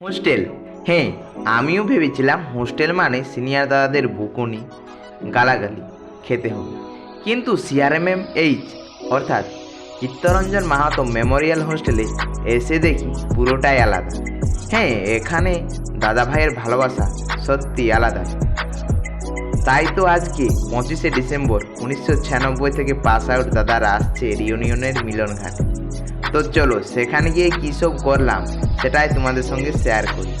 Hostel? হ্যাঁ আমিও ভেবেছিলাম হোস্টেল মানে সিনিয়র দাদাদের বুকুনি, গালাগালি, খেতে হবে। কিন্তু সিআরএমএম এইচ অর্থাৎ চিত্তরঞ্জন মাহাতো মেমোরিয়াল হোস্টেলে এসে দেখি পুরোটাই আলাদা। হ্যাঁ এখানে দাদা ভাইয়ের ভালোবাসা সত্যি আলাদা। তাই তো আজকে পঁচিশে ডিসেম্বর উনিশশো ছিয়ানব্বই থেকে পাস আউট দাদারা আসছে রিউনিয়নের মিলন ঘাটে তো চলো সেখানে গিয়ে কী সব করলাম সেটাই তোমাদের সঙ্গে শেয়ার করি।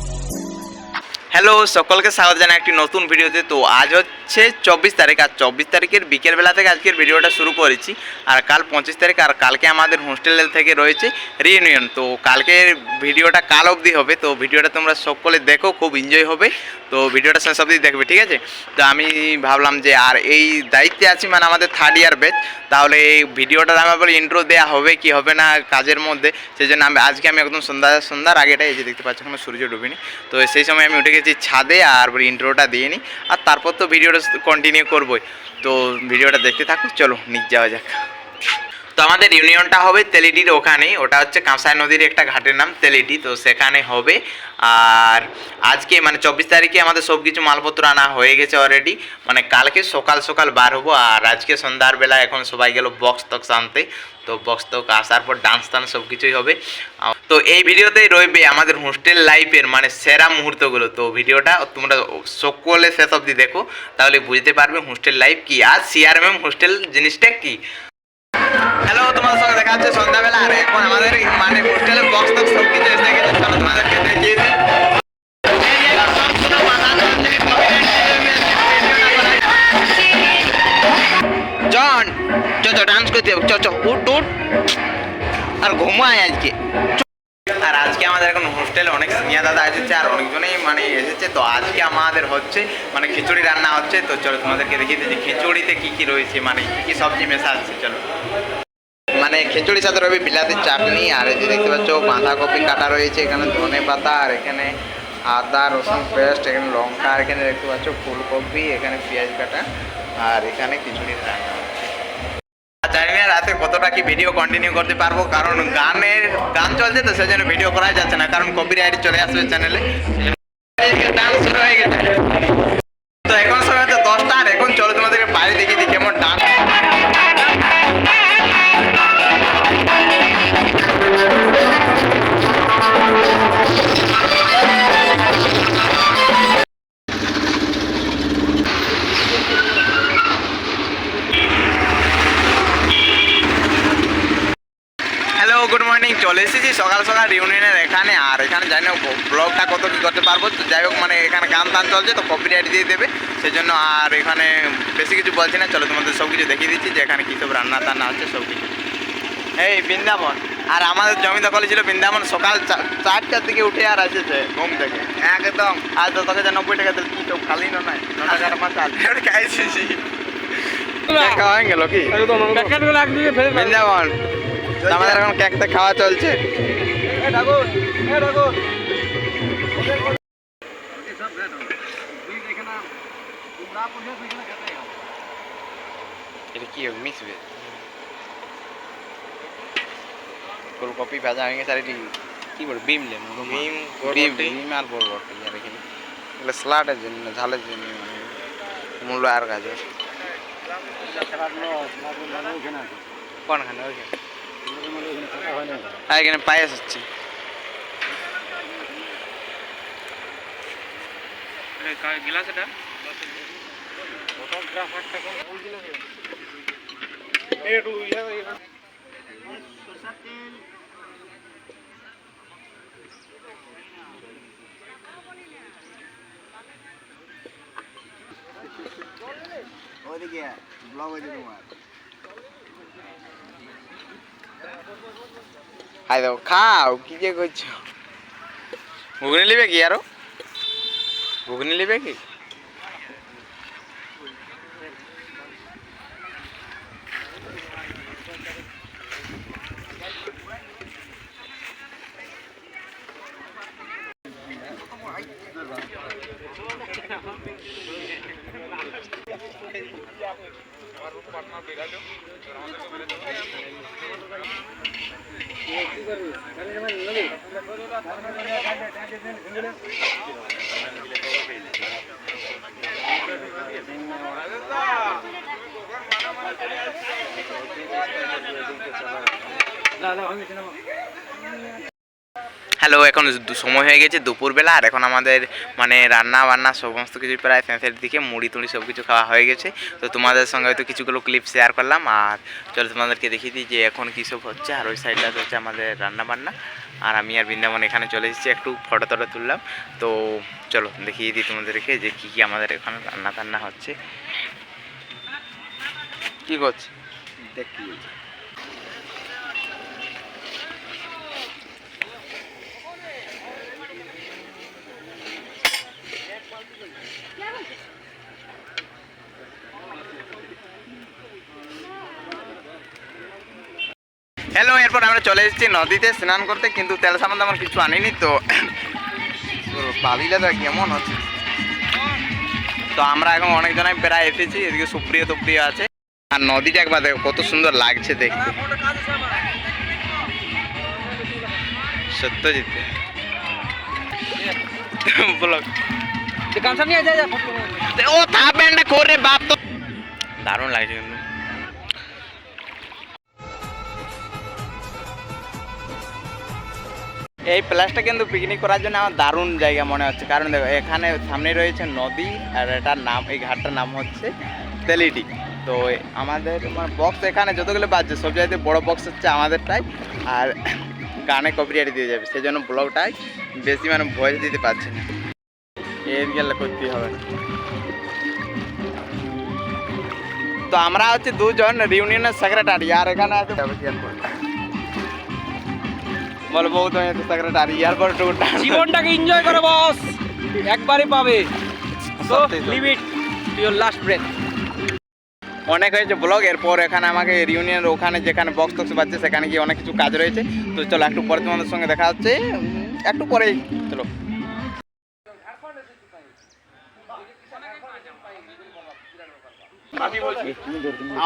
হ্যালো, সকলকে স্বাগত জানাই একটি নতুন ভিডিওতে। তো আজ হচ্ছে চব্বিশ তারিখ, আর চব্বিশ তারিখের বিকেলবেলা থেকে আজকের ভিডিওটা শুরু করেছি। আর কাল পঁচিশ তারিখ, আর কালকে আমাদের হোস্টেল থেকে রয়েছে রিউনিয়ন তো কালকের ভিডিওটা কাল অবধি হবে, তো ভিডিওটা তোমরা সকলে দেখো, খুব এনজয় হবে। তো ভিডিওটা শেষ অবধি দেখবে, ঠিক আছে? তো আমি ভাবলাম যে, আর এই দায়িত্বে আছি মানে আমাদের থার্ড ইয়ার ব্যাচ তাহলে এই ভিডিওটা আমার বলে ইন্ট্রো দেওয়া হবে কি হবে না কাজের মধ্যে। সেই জন্য আমি আজকে আমি একদম সন্ধ্যা সন্ধ্যার আগেটা এই যে দেখতে পাচ্ছি, এখনও সূর্য ডুবিনি। তো সেই সময় আমি উঠে গেছি ছাদে আর ইন্ট্রোটা দিয়ে নিই আর তারপর তো ভিডিওটা কন্টিনিউ করবোই। তো ভিডিওটা দেখতে থাকুক চলো নিজ যাওয়া যাক। তো আমাদের ইউনিয়নটা হবে তেলিটির ওখানেই ওটা হচ্ছে কাঁসাই নদীর একটা ঘাটের নাম তেলিটি, তো সেখানে হবে। আর আজকে মানে চব্বিশ তারিখে আমাদের সব কিছু মালপত্র আনা হয়ে গেছে অলরেডি মানে কালকে সকাল সকাল বার হব, আর আজকে সন্ধ্যার বেলা এখন সবাই গেল বক্স তক আনতে। তো বক্স তক আসার পর ডান্স টান্স সব কিছুই হবে। তো এই ভিডিওতেই রইবে আমাদের হোস্টেল লাইফের মানে সেরা মুহূর্তগুলো। তো ভিডিওটা তোমরা সকলে শেষ অবধি দেখো, তাহলে বুঝতে পারবে হোস্টেল লাইফ কি। আর সিআরএম হোস্টেল জিনিসটা কি? হ্যালো, তোমাদের সঙ্গে দেখা হচ্ছে সন্ধ্যাবেলা। আর এখন আমাদের মানে হোস্টেলের বক্স টক্স সব কিছু এসে গেছে, চলো তোমাদেরকে দেখিয়ে জন চ চ ডান্স করতে চ চ উঠ উঠ। আর ঘুমায় আজকে। আর আজকে আমাদের এখন হোস্টেলে অনেক সিনিয়র দাদা এসেছে আর অনেকজনেই মানে এসেছে। তো আজকে আমাদের হচ্ছে মানে খিচুড়ি রান্না হচ্ছে। তো চলো তোমাদেরকে দেখিয়ে দিচ্ছি খিচুড়িতে কী কী রয়েছে মানে কী কী সবজি মেশা আছে। চলো। খিচুড়ির সাথে রয়েছে বিলাতির চাটনি, আর এই যে দেখতে পাচ্ছ, বাঁধাকপি কাটা রয়েছে, এখানে ধনে পাতা, আর এখানে আদা, রসুন পেস্ট, এখানে লঙ্কা, আর এখানে দেখতে পাচ্ছ ফুলকপি, এখানে পেঁয়াজ কাটা, আর এখানে খিচুড়ির রান্না জানি না রাতে কতটা কি ভিডিও কন্টিনিউ করতে পারব, কারণ গানের গান চলছে তো, সেজন্য ভিডিও করা যাচ্ছে না, কারণ কপিরাইট চলে আসবে চ্যানেলে শুরু হয়ে গেছে। তো এখন সময় তো দশটা, আর এখন চলো তোমাদেরকে বাইরে দেখিয়ে কেমন ডান্স গান টান চলছে তো কপিরাইট দিয়ে দেবে। সেই জন্য আর এখানে বেশি কিছু বলছি না চলো তোমাদের সব কিছু দেখিয়ে দিচ্ছি যে এখানে কী সব রান্না টান্না হচ্ছে সব কিছু এই বৃন্দাবন আর আমাদের জমি দখলে ছিল বৃন্দাবন সকাল চারটার দিকে উঠে আর আসেছে ঘুম থেকে। একদম। আর তো তোকে যে নব্বই টাকা দিল কি তো খালি না নয় টাকার আল খাইছি। খাওয়া হয়ে গেল কি? বৃন্দাবন আমাদের এখন কেকটা খাওয়া চলছে। এটা কি মিক্স ভেজ ফুলকপি ভাজা হয়ে গেছে আর এটি কি বলে বিম লেন ডিম বিম বিম আর বরবটি আর এখানে এগুলো স্যালাডের জন্য ঝালের জন্য মূলো আর গাজর কোনখানে ওইখানে আর এখানে পায়েস হচ্ছে গিলাস এটা ওইদিকে ব্লগ তোমার খাও কি যে করছ? ঘুগনি নেবে কি আরও? ঘুগনি নেবে কি? لا لا عمي كنا হ্যালো এখন দু- সময় হয়ে গেছে দুপুরবেলা আর এখন আমাদের মানে রান্না বান্না সমস্ত কিছু প্রায় শেষের দিকে মুড়ি তুড়ি সব কিছু খাওয়া হয়ে গেছে। তো তোমাদের সঙ্গে হয়তো কিছুগুলো ক্লিপ শেয়ার করলাম আর চলো তোমাদেরকে দেখিয়ে দিই যে এখন কী সব হচ্ছে আর ওই সাইডটাতে হচ্ছে আমাদের রান্না বান্না। আর আমি আর বৃন্দাবন এখানে চলে এসেছি একটু ফটো টটো তুললাম। তো চলো দেখিয়ে দিই তোমাদেরকে যে কী কী আমাদের এখানে রান্না টান্না হচ্ছে। কী করছে? দেখ কি হ্যালো এরপর আমরা চলে এসেছি নদীতে স্নান করতে কিন্তু তেল সামান আমার কিছু আনিনি তো। বালিটা কেমন হচ্ছে তো আমরা এখন অনেকজনাই প্রায় এসেছি এদিকে সুপ্রিয় টুপ্রিয় আছে। আর নদীটা একবার দেখো কত সুন্দর লাগছে দেখতে। সত্যজিৎ। ও থাপ করে বাপ তো। দারুণ লাগছে কিন্তু। এই প্লেসটা কিন্তু পিকনিক করার জন্য আমার দারুণ জায়গা মনে হচ্ছে। কারণ দেখো, এখানে সামনে রয়েছে নদী, আর এটার নাম, এই ঘাটটার নাম হচ্ছে তেলিটি তো আমাদের মানে বক্স এখানে যতগুলো বাজছে, সব জায়গাতে বড় বক্স হচ্ছে আমাদেরটাই আর গানে কপিরাইট দিয়ে যাবে সেই জন্য ব্লগটাই বেশি মানে ভয়েস দিতে পারছি না। এর গেলে করতে হবে তো আমরা হচ্ছে দুজন রিউনিয়নের সেক্রেটারি আর এখানে আছে বলব তুমি তো সেক্রেটারি এরপর টুকুটা জীবনটাকে এনজয় করো বস একবারই পাবে। So. Live it to your last breath অনেক হয়েছে ব্লগ এরপর এখানে আমাকে রিউনিয়নের ওখানে যেখানে বক্স টক্স বাজছে সেখানে গিয়ে অনেক কিছু কাজ রয়েছে। তো চলো একটু পরে তোমাদের সঙ্গে দেখা হচ্ছে। একটু পরেই চলো।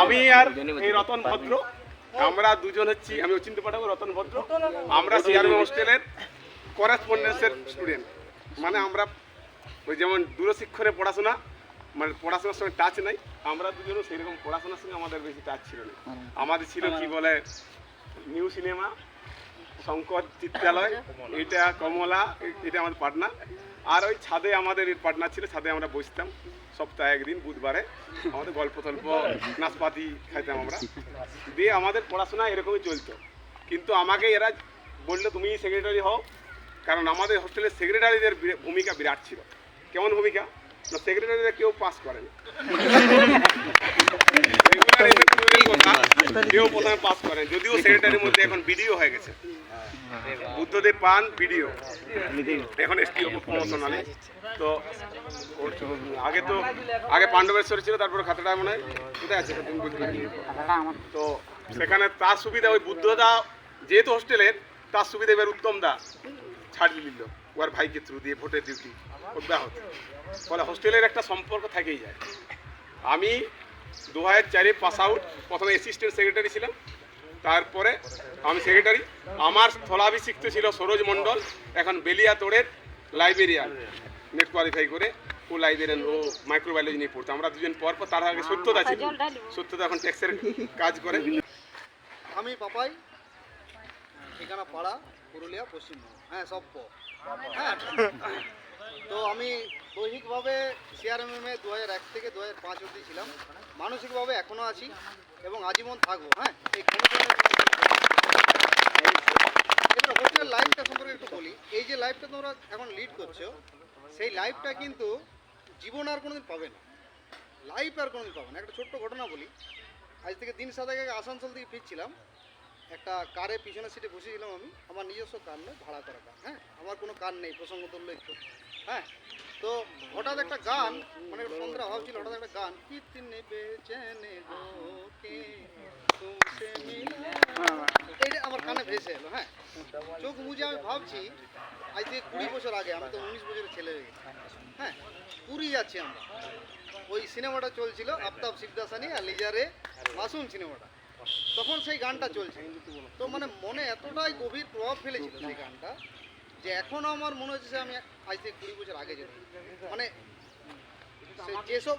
আমি আর এই রতন ভদ্র আমরা দুজন হচ্ছি আমি অচিন্ত পাঠাবো রতন ভদ্র। আমরা সিআরএম হোস্টেলের করেসপন্ডেন্সের স্টুডেন্ট মানে আমরা ওই যেমন দূরশিক্ষণে পড়াশোনা মানে পড়াশোনার সঙ্গে টাচ নাই আমরা দুজনও সেরকম পড়াশোনার সঙ্গে আমাদের বেশি টাচ ছিল না। আমাদের ছিল কি বলে নিউ সিনেমা শঙ্কর চিত্রালয় এটা কমলা এটা আমাদের পার্টনার। আর ওই ছাদে আমাদের পার্টনার ছিল ছাদে আমরা বসতাম। সপ্তাহে একদিন বুধবারে আমাদের গল্প তল্প নাশপাতি খাইতাম আমরা। দিয়ে আমাদের পড়াশোনা এরকমই চলতো। কিন্তু আমাকে এরা বলল তুমি সেক্রেটারি হও কারণ আমাদের হোস্টেলের সেক্রেটারিদের ভূমিকা বিরাট ছিল। কেমন ভূমিকা? না সেক্রেটারিরা কেউ পাস করেনি। কথা, কেউ প্রথমে পাস করেন যদিও সেক্রেটারির মধ্যে এখন বিডিও হয়ে গেছে। বুদ্ধদেব পান বিডিও এখন এসটিও প্রমোশনালে তো আগে তো আগে পাণ্ডবেশ্বর ছিল তারপরে খাতড়া মনে হয়। কোথায় আছে? তো সেখানে তার সুবিধা ওই বুদ্ধদা যেহেতু হোস্টেলের তার সুবিধা এবার উত্তম দা ছাড়িয়ে নিল ওর ভাইকে থ্রু দিয়ে ভোটের ডিউটি অব্যাহত। ফলে হোস্টেলের একটা সম্পর্ক থেকেই যায়। আমি দু হাজার চারে পাস আউট প্রথমে অ্যাসিস্ট্যান্ট সেক্রেটারি ছিলাম। তারপরে আমি সেক্রেটারি আমার স্থলাভিষিক্ত ছিল সরোজ মণ্ডল। এখন বেলিয়াতোড়ের লাইব্রেরিয়ান নেট কোয়ালিফাই করে ও লাইব্রেরিয়ান ও মাইক্রোবায়োলজি নিয়ে পড়তো আমরা দুজন পর পর তার আগে সত্যতা ছিল। সত্যতা এখন ট্যাক্সের কাজ করে। আমি পাপাই। ঠিকানা পাড়া পুরুলিয়া পশ্চিমবঙ্গ হ্যাঁ সব প। হ্যাঁ তো আমি দৈহিকভাবে সিআরএমএম এ দু হাজার এক থেকে দু হাজার পাঁচ অবধি ছিলাম। মানসিকভাবে এখনও আছি এবং আজীবন থাকব হ্যাঁ? এই এবার হোস্টেল লাইফটা সম্পর্কে একটু বলি। এই যে লাইফটা তোমরা এখন লিড করছ, সেই লাইফটা কিন্তু জীবন আর কোনোদিন পাবে না। লাইফ আর কোনোদিন পাবে না। একটা ছোট্ট ঘটনা বলি। আজ থেকে দিন সাত আগে আসানসোল থেকে ফিরছিলাম। একটা কারে পিছনের সিটে বসেছিলাম আমি। আমার নিজস্ব কার নয়, ভাড়া করা কার হ্যাঁ? আমার কোনো কার নেই প্রসঙ্গ তুললো একটু হ্যাঁ? তো হঠাৎ একটা গান মানে সন্ধ্যা ভাবছিল হঠাৎ একটা গান, কিতনে বেচেনে গো কে? তুমসে মিলা। এইটা আমার কানে ভেসে এলো হ্যাঁ। চোখ মুজে আমি ভাবছি, আজ থেকে কুড়ি বছর আগে, আমি তো উনিশ বছরের ছেলে হয়ে গেছি। হ্যাঁ পুরী যাচ্ছি আমরা। ওই সিনেমাটা চলছিল আফতাব সিদ্দাসানি আর লিজারে মাসুম সিনেমাটা। তখন সেই গানটা চলছে। তো মানে মনে এতটাই গভীর প্রভাব ফেলেছিল সেই গানটা যে এখনও আমার মনে হচ্ছে যে আমি আজ থেকে কুড়ি বছর আগে যেতাম। মানে যেসব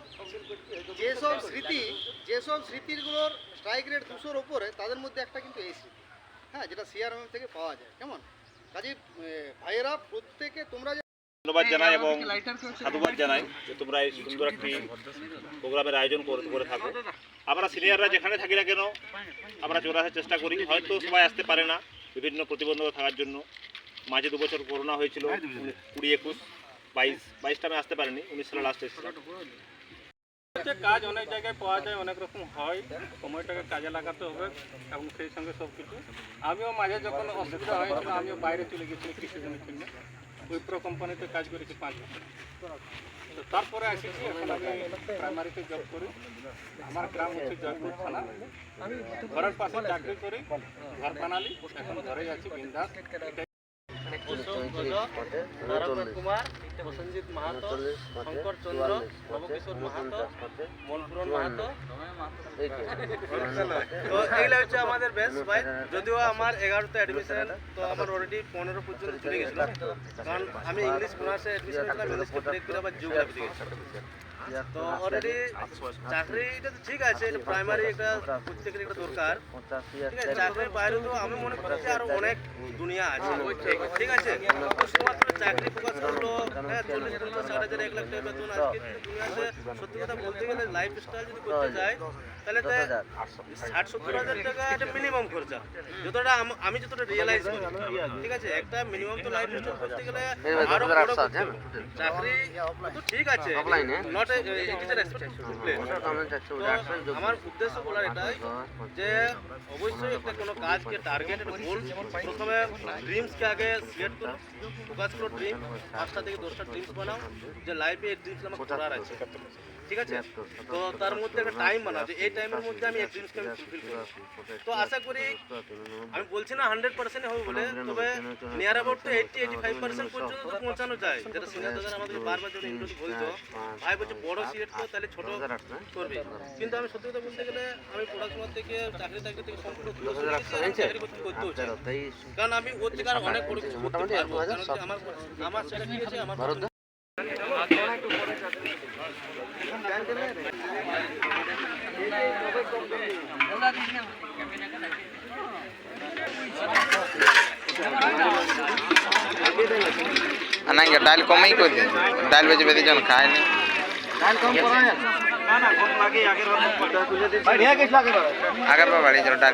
যেসব স্মৃতি যেসব স্মৃতিগুলোর স্ট্রাইক রেট দুশোর ওপরে তাদের মধ্যে একটা কিন্তু এই স্মৃতি। হ্যাঁ যেটা সিআরএম থেকে পাওয়া যায়। কেমন? কাজে ভাইয়েরা প্রত্যেকে তোমরা যে ধন্যবাদ জানাই এবং সাধুবাদ জানাই যে তোমরা এই সুন্দর একটি প্রোগ্রামের আয়োজন করে করে থাকো। আমরা সিনিয়ররা যেখানে থাকি না কেন আমরা চলে আসার চেষ্টা করি। হয়তো সবাই আসতে পারে না বিভিন্ন প্রতিবন্ধকতা থাকার জন্য। মাঝে দু বছর করোনা হয়েছিল কুড়ি একুশ বাইশ বাইশটা আমি আসতে পারিনি উনিশ সালে লাস্ট এসেছিলাম। হচ্ছে কাজ অনেক জায়গায় পাওয়া যায় অনেক রকম হয় সময়টাকে কাজে লাগাতে হবে এবং সেই সঙ্গে সব কিছু আমিও মাঝে যখন অসুবিধা হয়েছিল আমিও বাইরে চলে গেছিলাম কিছুদিনের জন্য। উইপ্রো কোম্পানিতে কাজ করেছি পাঁচ বছর। তো তারপরে এসেছি এখন আমি প্রাইমারিতে জব করি। আমার গ্রাম হচ্ছে জয়পুর থানা। ঘরের পাশে চাকরি করি ঘর বানালি এখন ঘরেই আছি বিন্দাস। কুমার প্রসেনজিৎ মাহাতো শঙ্কর চন্দ্র মাহাতো মনপুরন মাহাতো হচ্ছে আমাদের বেস্ট ভাই যদিও আমার এগারোতে অ্যাডমিশন তো আমার অলরেডি পনেরো পর্যন্ত চলে গেছিল। কারণ আমি ইংলিশ অনার্সে অ্যাডমিশন করে আবার জিওগ্রাফিতে গেছিলাম তো অলরেডি চাকরিটা তো ঠিক আছে প্রাইমারি একটা প্রত্যেকের একটা দরকার। ঠিক আছে চাকরির বাইরে তো আমি মনে করছি আরও অনেক দুনিয়া আছে। ঠিক আছে? শুধুমাত্র চাকরি ফোকাস করল হ্যাঁ চল্লিশ পঞ্চাশ ষাট হাজার এক লাখ টাকা বেতন আজকে দুনিয়াতে সত্যি কথা বলতে গেলে লাইফ স্টাইল যদি করতে যায় তাহলে তো ষাট সত্তর হাজার টাকা একটা মিনিমাম খরচা। যতটা আমি যতটা রিয়েলাইজ করি ঠিক আছে? একটা মিনিমাম তো লাইফ স্টাইল করতে গেলে আরও বড় চাকরি তো ঠিক আছে নট ইজ রেসপেক্টেবল প্লেস আমার উদ্দেশ্য বলার এটাই যে অবশ্যই একটা কোনো কাজকে টার্গেট গোল প্রথমে ড্রিমসকে আগে সিলেক্ট করো। ফোকাস করো ড্রিম পাঁচটা থেকে দশটা ড্রিমস বানাও। যে লাইফে এই ড্রিমস আমার করার আছে। ঠিক আছে? তো তার মধ্যে একটা টাইম বানাও যে এই টাইমের মধ্যে আমি আমি ফুলফিল করব তো আশা করি আমি বলছি না হান্ড্রেড পার্সেন্ট হবে বলে তবে near about eighty eighty five percent পর্যন্ত তো পৌঁছানো যায়। যেটা সিনিয়র দাদা আমাদের বারবার যখন ইন্টারভিউ বলতো ভাই বলছে বড় সিলেক্ট করো তাহলে ছোট করবে। কিন্তু আমি সত্যি কথা বলতে গেলে আমি পড়াশোনা থেকে চাকরি চাকরি থেকে সম্পূর্ণ চাকরি করতে করতেও চাই। কারণ আমি ওর থেকে আর অনেক বড় কিছু করতে পারব। আমার আমার সেটা কি আছে আমার পছন্দ। না ডাল কমেই করে দিন ডাল বেজে বেঁধে জন খায় নি আগের বার বাড়ি চলো ডাল